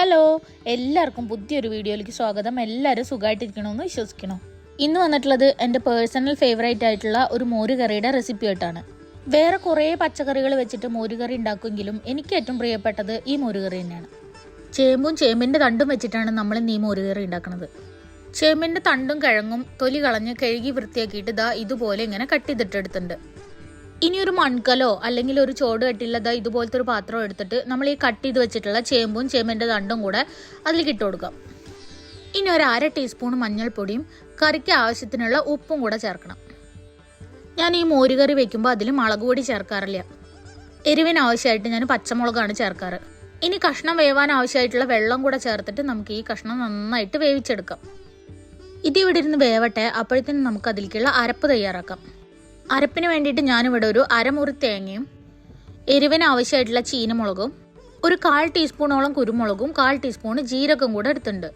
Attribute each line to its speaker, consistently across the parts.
Speaker 1: Hello എല്ലാവർക്കും പുതിയൊരു വീഡിയോയിലേക്ക് സ്വാഗതം. എല്ലാവരും സുഖമായിട്ടിരിക്കണമെന്ന് വിശ്വസിക്കണം? ഇന്ന് വന്നിട്ടുള്ളത് എന്റെ പേഴ്സണൽ ഫേവറേറ്റ് ആയിട്ടുള്ള ഒരു മോരുകറിയുടെ റെസിപ്പി ആയിട്ടാണ്. വേറെ കുറേ പച്ചക്കറികൾ വെച്ചിട്ട് മോരുകറി ഉണ്ടാക്കുമെങ്കിലും എനിക്ക് ഏറ്റവും പ്രിയപ്പെട്ടത് ഈ മോരുകറി തന്നെയാണ്. ചേമ്പും ചേമ്പിന്റെ തണ്ടും വെച്ചിട്ടാണ് നമ്മൾ ഇന്ന് ഈ മോരുകറി ഉണ്ടാക്കുന്നത് ചേമ്പിന്റെ തണ്ടും കിഴങ്ങും തൊലി കളഞ്ഞ് കഴുകി വൃത്തിയാക്കിയിട്ട് ഇതാ ഇതുപോലെ ഇങ്ങനെ കട്ട് ചെയ്തിട്ടെടുത്തിട്ടുണ്ട്. ഇനി ഒരു മൺകലോ അല്ലെങ്കിൽ ഒരു ചോട് കെട്ടിയുള്ളത് ഇതുപോലത്തെ ഒരു പാത്രം എടുത്തിട്ട് നമ്മൾ ഈ കട്ട് ചെയ്ത് വെച്ചിട്ടുള്ള ചേമ്പും ചേമ്പിന്റെ തണ്ടും കൂടെ അതിലേക്ക് ഇട്ട് കൊടുക്കാം. ഇനി ഒരു അര ടീസ്പൂൺ മഞ്ഞൾപ്പൊടിയും കറിക്ക് ആവശ്യത്തിനുള്ള ഉപ്പും കൂടെ ചേർക്കണം. ഞാൻ ഈ മോരുകറി വെക്കുമ്പോൾ അതിൽ മുളക് പൊടി ചേർക്കാറില്ല. എരിവിന് ആവശ്യമായിട്ട് ഞാൻ പച്ചമുളകാണ് ചേർക്കാറ്. ഇനി കഷ്ണം വേവാൻ ആവശ്യമായിട്ടുള്ള വെള്ളം കൂടെ ചേർത്തിട്ട് നമുക്ക് ഈ കഷ്ണം നന്നായിട്ട് വേവിച്ചെടുക്കാം. ഇതിവിടെ ഇരുന്ന് വേവട്ടെ അപ്പോഴത്തേനും നമുക്ക് അതിലേക്കുള്ള അരപ്പ് തയ്യാറാക്കാം. അരപ്പിന് വേണ്ടിയിട്ട് ഞാനിവിടെ ഒരു അരമുറി തേങ്ങയും എരിവിന് ആവശ്യമായിട്ടുള്ള ചീനമുളകും ഒരു കാൽ ടീസ്പൂണോളം കുരുമുളകും കാൽ ടീസ്പൂൺ ജീരകം കൂടെ എടുത്തിട്ടുണ്ട്.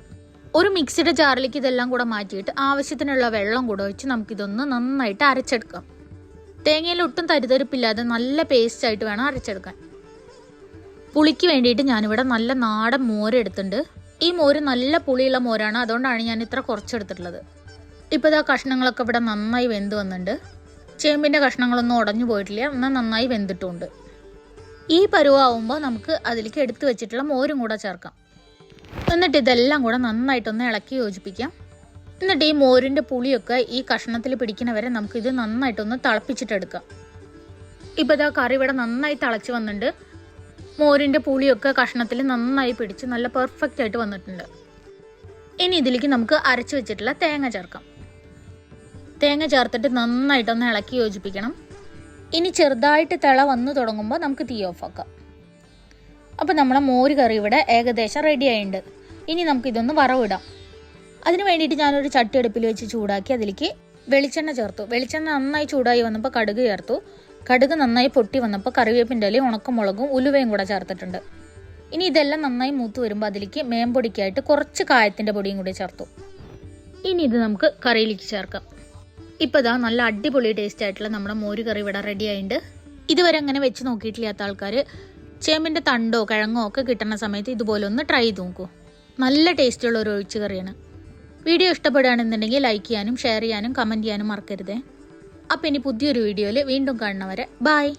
Speaker 1: ഒരു മിക്സിയുടെ ജാറിലേക്ക് ഇതെല്ലാം കൂടെ മാറ്റിയിട്ട് ആവശ്യത്തിനുള്ള വെള്ളം കൂടെ ഒഴിച്ച് നമുക്കിതൊന്ന് നന്നായിട്ട് അരച്ചെടുക്കാം. തേങ്ങയിൽ ഒട്ടും തരിതരിപ്പില്ലാതെ നല്ല പേസ്റ്റ് ആയിട്ട് വേണം അരച്ചെടുക്കാൻ. പുളിക്ക് വേണ്ടിയിട്ട് ഞാനിവിടെ നല്ല നാടൻ മോര് എടുത്തിട്ടുണ്ട്. ഈ മോര് നല്ല പുളിയുള്ള മോരാണ് അതുകൊണ്ടാണ് ഞാൻ ഇത്ര കുറച്ചെടുത്തിട്ടുള്ളത്. ഇപ്പോൾ ഇതാ കഷ്ണങ്ങളൊക്കെ ഇവിടെ നന്നായി വെന്ത് വന്നിട്ടുണ്ട്. ചേമ്പിന്റെ കഷ്ണങ്ങളൊന്നും ഉടഞ്ഞു പോയിട്ടില്ല. എന്നാൽ നന്നായി വെന്തിട്ടുണ്ട്. ഈ പരുവാകുമ്പോൾ നമുക്ക് അതിലേക്ക് എടുത്തു വെച്ചിട്ടുള്ള മോരും കൂടെ ചേർക്കാം. എന്നിട്ട് ഇതെല്ലാം കൂടെ നന്നായിട്ടൊന്ന് ഇളക്കി യോജിപ്പിക്കാം. എന്നിട്ട് ഈ മോരിന്റെ പുളിയൊക്കെ ഈ കഷ്ണത്തിൽ പിടിക്കുന്നവരെ നമുക്ക് ഇത് നന്നായിട്ടൊന്ന് തിളപ്പിച്ചിട്ടെടുക്കാം. ഇപ്പോൾ ഇതാ കറി ഇവിടെ നന്നായി തിളച്ച് വന്നിട്ടുണ്ട്. മോരിന്റെ പുളിയൊക്കെ കഷ്ണത്തിൽ നന്നായി പിടിച്ച് നല്ല പെർഫെക്റ്റ് ആയിട്ട് വന്നിട്ടുണ്ട്. ഇനി ഇതിലേക്ക് നമുക്ക് അരച്ച് വെച്ചിട്ടുള്ള തേങ്ങ ചേർക്കാം. തേങ്ങ ചേർത്തിട്ട് നന്നായിട്ടൊന്ന് ഇളക്കി യോജിപ്പിക്കണം. ഇനി ചെറുതായിട്ട് തിള വന്നു തുടങ്ങുമ്പോൾ നമുക്ക് തീ ഓഫാക്കാം അപ്പോൾ നമ്മളെ മോര് കറി ഇവിടെ ഏകദേശം റെഡി ആയിട്ടുണ്ട് ഇനി നമുക്ക് ഇതൊന്ന് വറവിടാം. അതിന് വേണ്ടിയിട്ട് ഞാനൊരു ചട്ടി അടുപ്പിൽ വെച്ച് ചൂടാക്കി അതിലേക്ക് വെളിച്ചെണ്ണ ചേർത്തു. വെളിച്ചെണ്ണ നന്നായി ചൂടായി വന്നപ്പോൾ കടുക് ചേർത്തു. കടുക് നന്നായി പൊട്ടി വന്നപ്പോൾ കറിവേപ്പിന്റെ ഇലയും ഉണക്കമുളകും ഉലുവയും കൂടെ ചേർത്തിട്ടുണ്ട്. ഇനി ഇതെല്ലാം നന്നായി മൂത്ത് വരുമ്പോൾ അതിലേക്ക് മേമ്പൊടിക്കായിട്ട് കുറച്ച് കായത്തിന്റെ പൊടിയും കൂടി ചേർത്തു. ഇനി ഇത് നമുക്ക് കറിയിലേക്ക് ചേർക്കാം. ഇപ്പോൾ ഇതാ നല്ല അടിപൊളി ടേസ്റ്റ് ആയിട്ടുള്ള നമ്മുടെ മോര് കറി ഇവിടെ റെഡി ആയിട്ടുണ്ട് ഇതുവരെ അങ്ങനെ വെച്ച് നോക്കിയിട്ടില്ലാത്ത ആൾക്കാർ ചേമ്പിന്റെ തണ്ടോ കിഴങ്ങോ ഒക്കെ കിട്ടുന്ന സമയത്ത് ഇതുപോലെ ഒന്ന് ട്രൈ ചെയ്ത് നോക്കൂ. നല്ല ടേസ്റ്റുള്ള ഒരു ഒഴിച്ചു കറിയാണ്. വീഡിയോ ഇഷ്ടപ്പെടുകയാണെന്നുണ്ടെങ്കിൽ ലൈക്ക് ചെയ്യാനും ഷെയർ ചെയ്യാനും കമന്റ് ചെയ്യാനും മറക്കരുതേ. അപ്പം ഇനി പുതിയൊരു വീഡിയോയിൽ വീണ്ടും കാണുന്നവരെ ബായ്